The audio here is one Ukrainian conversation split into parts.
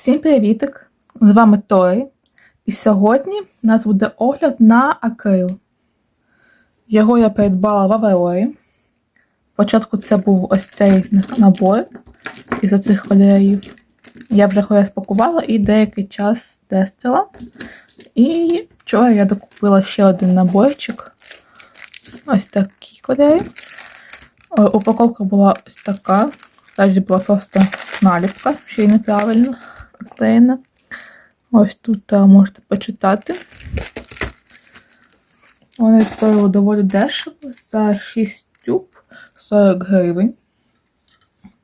Всім привітик! З вами Тори. І сьогодні у нас буде огляд на акрил. Його я придбала в Аврорі. Спочатку це був ось цей набор із цих кольорів. Я вже його розпакувала і деякий час тестила. І вчора я докупила ще один наборчик. Ось такі кольори. Упаковка була ось така. Далі була просто наліпка, ще й неправильно наклеєна. Ось тут а, можете почитати. Вони стоїли доволі дешево за 6 тюб 40 гривень.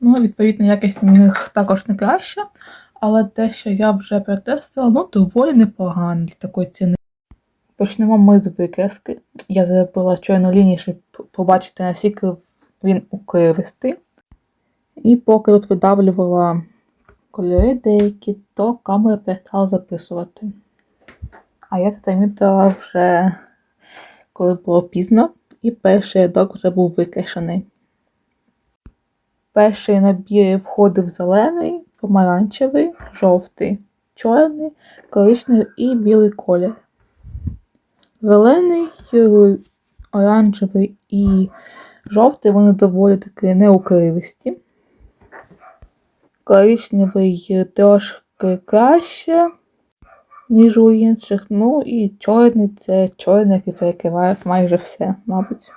Ну, відповідно, якість в них також не краща, але те, що я вже протестила, ну, доволі непогано для такої ціни. Почнемо ми з викрески. Я зробила чорну лінію, щоб побачити, наскільки він укривистий. І поки тут видавлювала кольори деякі, то камера перестала записувати. А я це замітила вже коли було пізно, і перший рядок вже був викрешений. Перший набір входив зелений, помаранчевий, жовтий, чорний, коричневий і білий колір. Зелений, оранжевий і жовтий вони доволі таки неукривисті. Коричневий трошки краще, ніж у інших. Ну і чорний це чорний, який перекриває майже все, мабуть.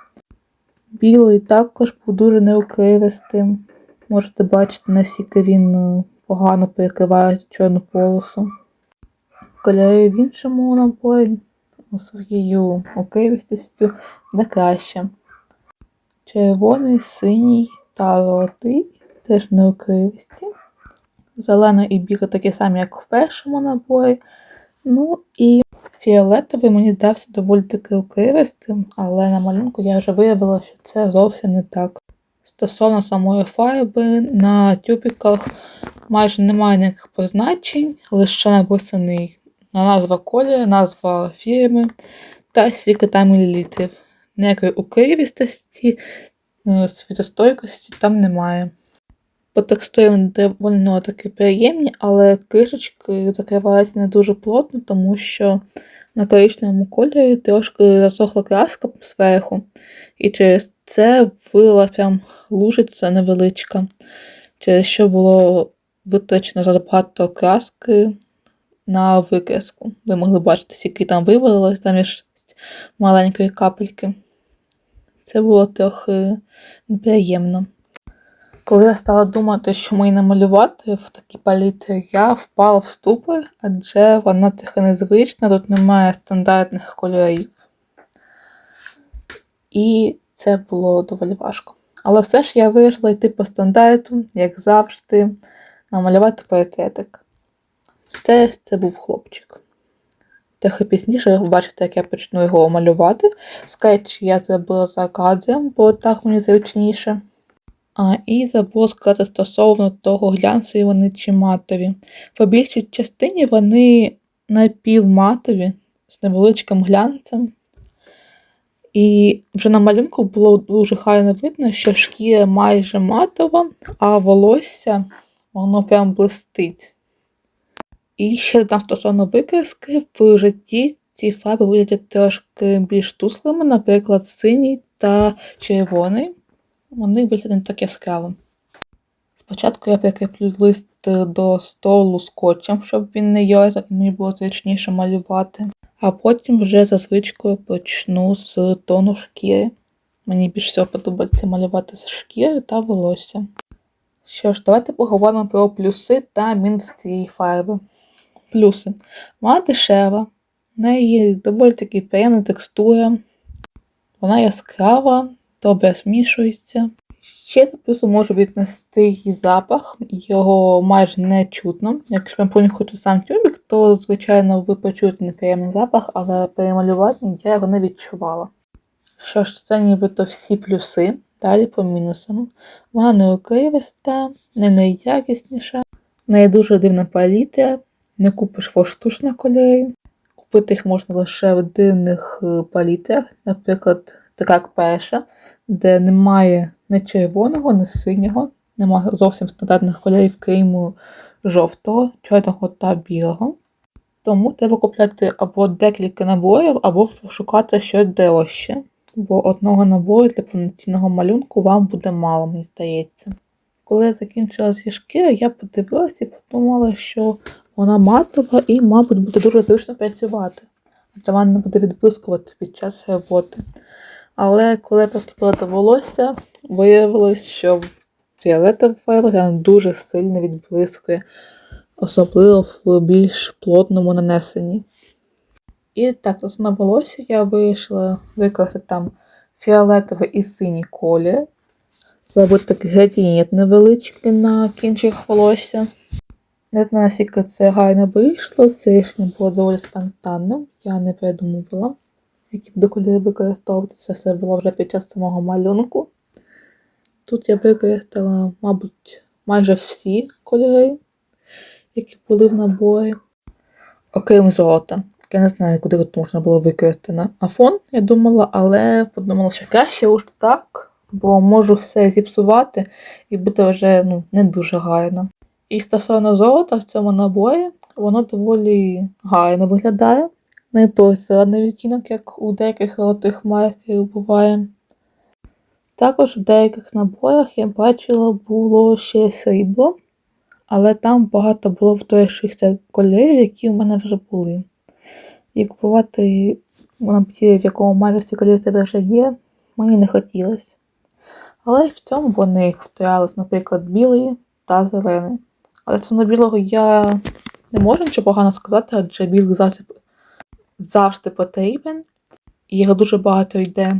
Білий також був дуже неукривистим. Можете бачити, наскільки він е, погано перекриває чорну полосу. Кольори в іншому наборі своєю укривістістю не краще. Червоний, синій та золотий теж неукривисті. Зелена і біла такі самі, як в першому наборі. Ну і фіолетовий мені здався доволі таки укривистим, але на малюнку я вже виявила, що це зовсім не так. Стосовно самої фарби, на тюбіках майже немає ніяких позначень, лише написаний на назва кольору, назва фірми та скільки там мілілітрів. Ніякої укривістості, е, світостойкості там немає. По текстурі вони доволі таки приємні, але кришечки закриваються не дуже плотно, тому що на коричневому кольорі трошки засохла краска зверху. І через це вилила прям лужиця невеличка, через що було витрачено забагато краски на викреску. Ви могли бачити, скільки там вивалилось замість маленької капельки. Це було трохи неприємно. Коли я стала думати, що мені намалювати в такій палітрі, я впала в ступор, адже вона трохи незвична, тут немає стандартних кольорів. І це було доволі важко. Але все ж я вирішила йти по стандарту, як завжди, намалювати портретик. Це, це був хлопчик. Трохи пізніше ви побачите, як я почну його малювати. Скетч я зробила за кадром, бо так мені зручніше. А, І сказати стосовно того, глянцеві вони чи матові. По більшій частині вони напівматові з невеличким глянцем. І вже на малюнку було дуже хайно видно, що шкіра майже матова, а волосся воно прям блистить. І ще там стосовно викраски, в житті ці фарби виглядять трошки більш туслими, наприклад, синій та червоний. Вони виглядають так яскраво. Спочатку я прикріплю лист до столу скотчем, щоб він не йозав і мені було зручніше малювати. А потім вже за звичкою почну з тону шкіри. Мені більш всього подобається малювати з шкіри та волосся. Що ж, давайте поговоримо про плюси та мінуси цієї фарби. Плюси. Вона дешева, в неї доволі таки приємна текстура, вона яскрава, добре змішується. Ще до плюсу можу віднести її запах, його майже не чутно. Якщо вам понюхати сам тюбік, то, звичайно, ви почуєте неприємний запах, але при малюванні я його не відчувала. Що ж, це нібито всі плюси. Далі по мінусам. Вона не укривиста, не найякісніша, в неї дуже дивна палітра, не купиш поштучно кольори. Купити їх можна лише в дивних е, палітрах, наприклад, така як перша, де немає ні червоного, ні синього, немає зовсім стандартних кольорів, крім жовтого, чорного та білого. Тому треба купляти або декілька набоїв, або шукати щось дорожче. Бо одного набою для повноцінного малюнку вам буде мало, мені здається. Коли я закінчила зі шкіри, я подивилася і подумала, що вона матова і, мабуть, буде дуже зручно працювати. Адже вона не буде відблискувати під час роботи. Але коли я приступила до волосся, виявилось, що фіолетова фарба дуже сильно відблискує, особливо в більш плотному нанесенні. І так, на волосся я вирішила використати там фіолетовий і синій колір. Зробити такий градієнт невеличкий на кінчик волосся. Не знаю, наскільки це гарно вийшло, це рішення було доволі спонтанним, я не придумувала, які буду кольори використовувати. Це було вже під час самого малюнку. Тут я використала, мабуть, майже всі кольори, які були в наборі, окрім золота. Я не знаю, куди тут можна було використати на афон, я думала, але подумала, що краще уж так, бо можу все зіпсувати і буде вже ну, не дуже гарно. І стосовно золота в цьому наборі, воно доволі гарно виглядає. Не той зелений відтінок, як у деяких золотих майстрів буває. Також в деяких наборах я бачила було ще срібло, але там багато було вторгшихся кольорів, які в мене вже були. І купувати набір, в якому майже всі кольори тебе вже є, мені не хотілося. Але в цьому вони втирались, наприклад, білий та зелений. Але стосовно білого я не можу нічого погано сказати, адже білий засіб завжди потрібен. Його дуже багато йде.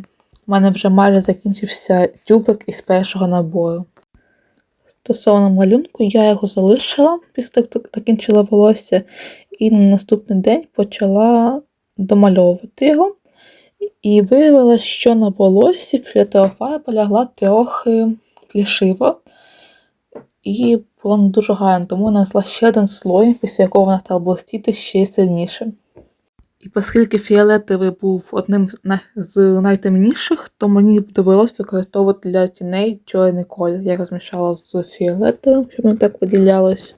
У мене вже майже закінчився тюбик із першого набору. Стосовно малюнку, я його залишила після того, як закінчила волосся, і на наступний день почала домальовувати його. І виявилося, що на волоссі фіолетова фарба лягла трохи плішиво. І було не дуже гарно, тому нанесла ще один слой, після якого вона стала блистіти ще сильніше. І оскільки фіолетовий був одним з найтемніших, то мені довелося використовувати для тіней чорний колір. Я розмішала з фіолетовим, щоб воно так виділялось.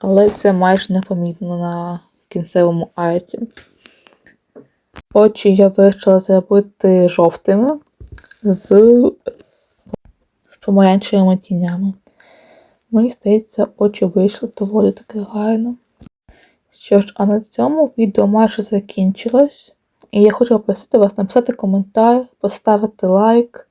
Але це майже непомітно на кінцевому арті. Очі я вирішила зробити жовтими з, з помаранчевими тінями. Мені здається, очі вийшли доволі таки гарно. Що ж, а на цьому відео майже закінчилось. І я хочу попросити вас написати коментар, поставити лайк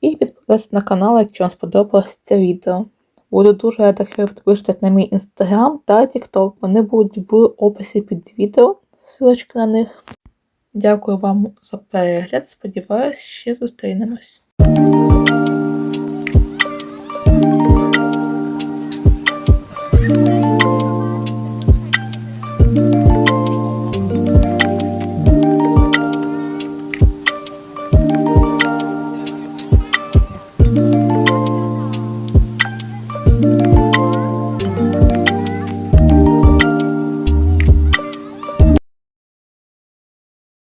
і підписатися на канал, якщо вам сподобалось це відео. Буду дуже рада, якщо ви підпишетесь на мій інстаграм та TikTok. Вони будуть в описі під відео, ссылочки на них. Дякую вам за перегляд. Сподіваюсь, ще зустрінемось.